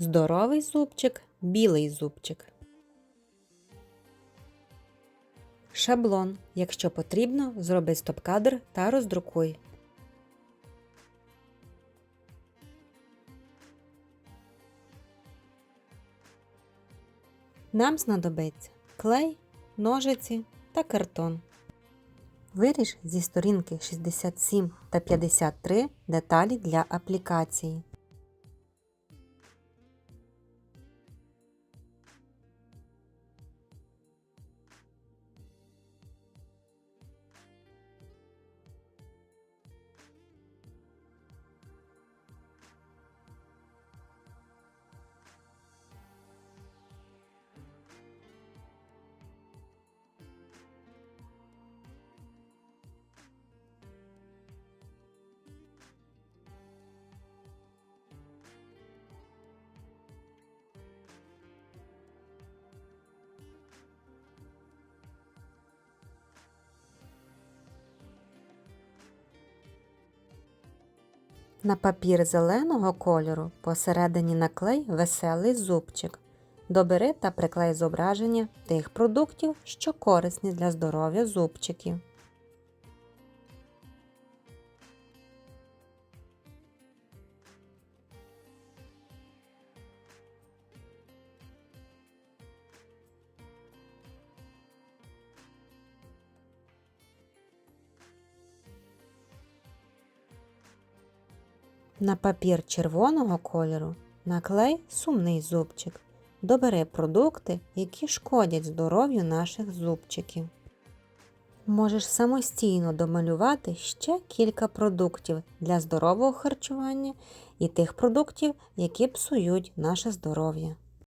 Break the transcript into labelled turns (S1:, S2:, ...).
S1: Здоровий зубчик, білий зубчик. Шаблон. Якщо потрібно, зроби стоп-кадр та роздрукуй. Нам знадобиться клей, ножиці та картон. Виріж зі сторінки 67 та 53 деталі для аплікації. На папір зеленого кольору посередині наклей веселий зубчик. Добери та приклей зображення тих продуктів, що корисні для здоров'я зубчиків. На папір червоного кольору наклей сумний зубчик. Добери продукти, які шкодять здоров'ю наших зубчиків. Можеш самостійно домалювати ще кілька продуктів для здорового харчування і тих продуктів, які псують наше здоров'я.